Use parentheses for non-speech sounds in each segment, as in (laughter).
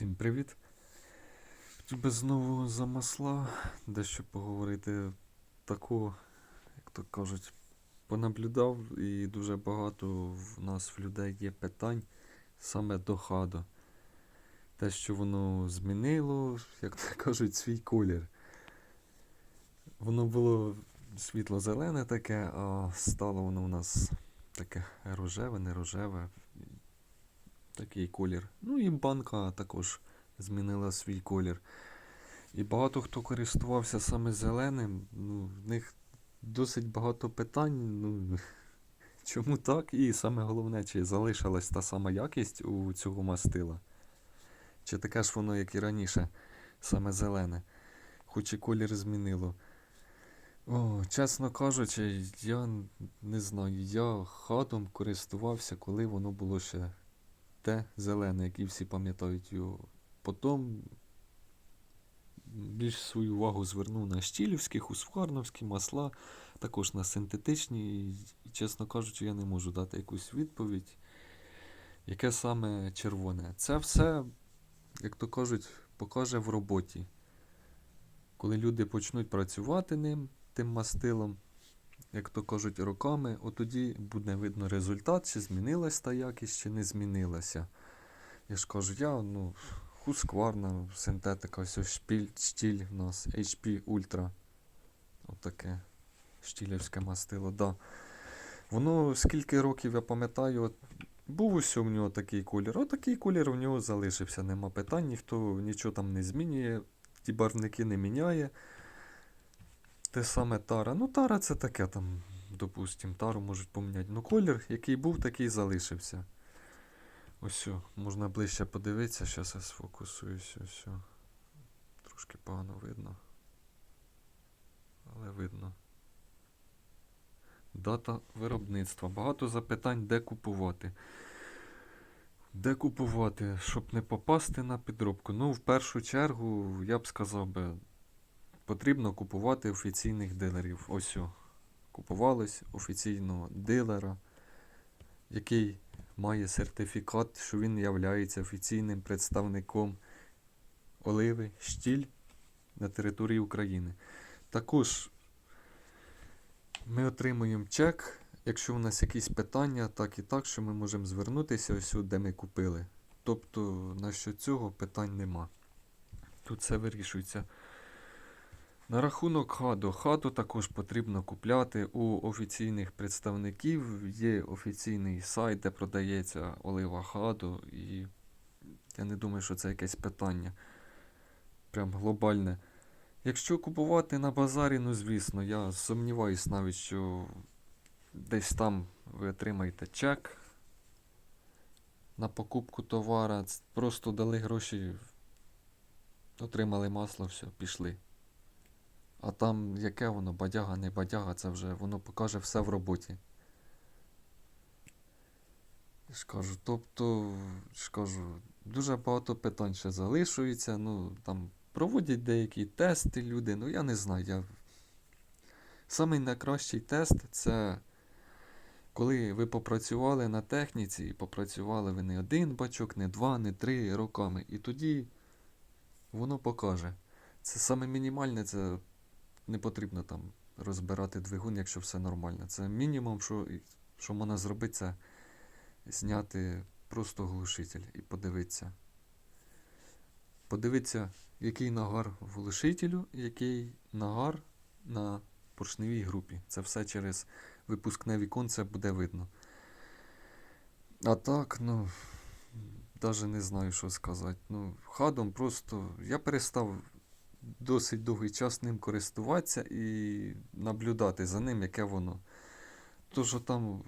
Всім привіт! Хотів би знову за масла дещо поговорити таку, як то кажуть, понаблюдав і дуже багато в нас в людей є питань саме до хаду. Те, що воно змінило, як то кажуть, свій колір. Воно було світло-зелене таке, а стало воно у нас таке рожеве, не рожеве. Такий колір. Ну і банка також змінила свій колір. І багато хто користувався саме зеленим. Ну, в них досить багато питань. Ну, (laughs) чому так? І саме головне, чи залишилась та сама якість у цього мастила? Чи таке ж воно, як і раніше, саме зелене, хоч і колір змінило. О, чесно кажучи, я не знаю, я хатом користувався, коли воно було ще те зелене, як всі пам'ятають його. Потім більш свою увагу звернув на щілівські, хускварновські масла, також на синтетичні. І, чесно кажучи, я не можу дати якусь відповідь, яке саме червоне. Це все, як то кажуть, покаже в роботі. Коли люди почнуть працювати ним, тим мастилом, як то кажуть, роками, от тоді буде видно результат, чи змінилась та якість, чи не змінилася. Я ж кажу, я, ну, хускварна, синтетика, ось ось шпіль, штіль у нас, HP Ultra. Отаке штілівське мастило, да. Воно скільки років, я пам'ятаю, от, був усе в нього такий колір. Отакий колір у нього залишився, нема питань, ніхто нічого там не змінює, ті барвники не міняє. Те саме тара. Ну, тара це таке там, допустим, тару можуть поміняти. Ну, колір, який був, такий залишився. Ось, можна ближче подивитися, зараз я сфокусуюсь. Ось. Трошки погано видно. Але видно. Дата виробництва. Багато запитань, де купувати. Де купувати, щоб не попасти на підробку. Ну, в першу чергу, я б сказав би, потрібно купувати офіційних дилерів. Ось о. Купувались офіційного дилера, який має сертифікат, що він є офіційним представником оливи штіль на території України. Також ми отримуємо чек, якщо у нас якісь питання, так і так, що ми можемо звернутися ось де ми купили. Тобто, на що цього питань нема. Тут все вирішується. На рахунок хаду. Хаду також потрібно купляти у офіційних представників. Є офіційний сайт, де продається олива хаду. І я не думаю, що це якесь питання. Прям глобальне. Якщо купувати на базарі, ну звісно, я сумніваюсь навіть, що десь там ви отримаєте чек на покупку товара. Просто дали гроші, отримали масло, все, пішли. А там яке воно, бадяга, не бадяга, це вже воно покаже все в роботі. Я ж кажу, тобто, ж кажу, дуже багато питань ще залишується. Ну, там проводять деякі тести люди, ну я не знаю. Я... Самий найкращий тест це коли ви попрацювали на техніці, і попрацювали ви не один бачок, не два, не три роками. І тоді воно покаже. Це саме мінімальне, це не потрібно там розбирати двигун, якщо все нормально. Це мінімум, що, що можна зробити, це зняти просто глушитель і подивитися. Подивитися, який нагар в глушителю, який нагар на поршневій групі. Це все через випускне віконце буде видно. А так, ну, навіть не знаю, що сказати. Ну, хадом просто я перестав досить довгий час ним користуватися і наблюдати за ним, яке воно. То, що там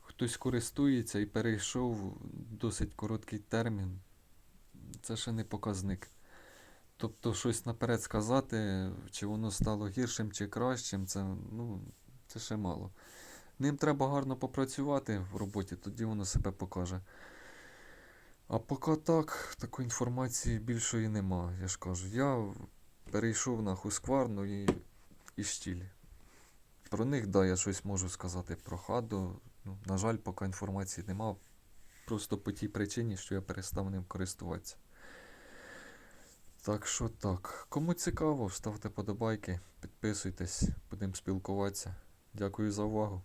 хтось користується і перейшов досить короткий термін, це ще не показник. Тобто щось наперед сказати, чи воно стало гіршим чи кращим, це, ну, це ще мало. Ним треба гарно попрацювати в роботі, тоді воно себе покаже. А поки так, такої інформації більшої нема, я ж кажу. Я перейшов на Хускварну і, і штіль. Про них, да, я щось можу сказати про хаду. Ну, на жаль, поки інформації нема. Просто по тій причині, що я перестав ним користуватися. Так що так. Кому цікаво, ставте подобайки, підписуйтесь, будемо спілкуватися. Дякую за увагу.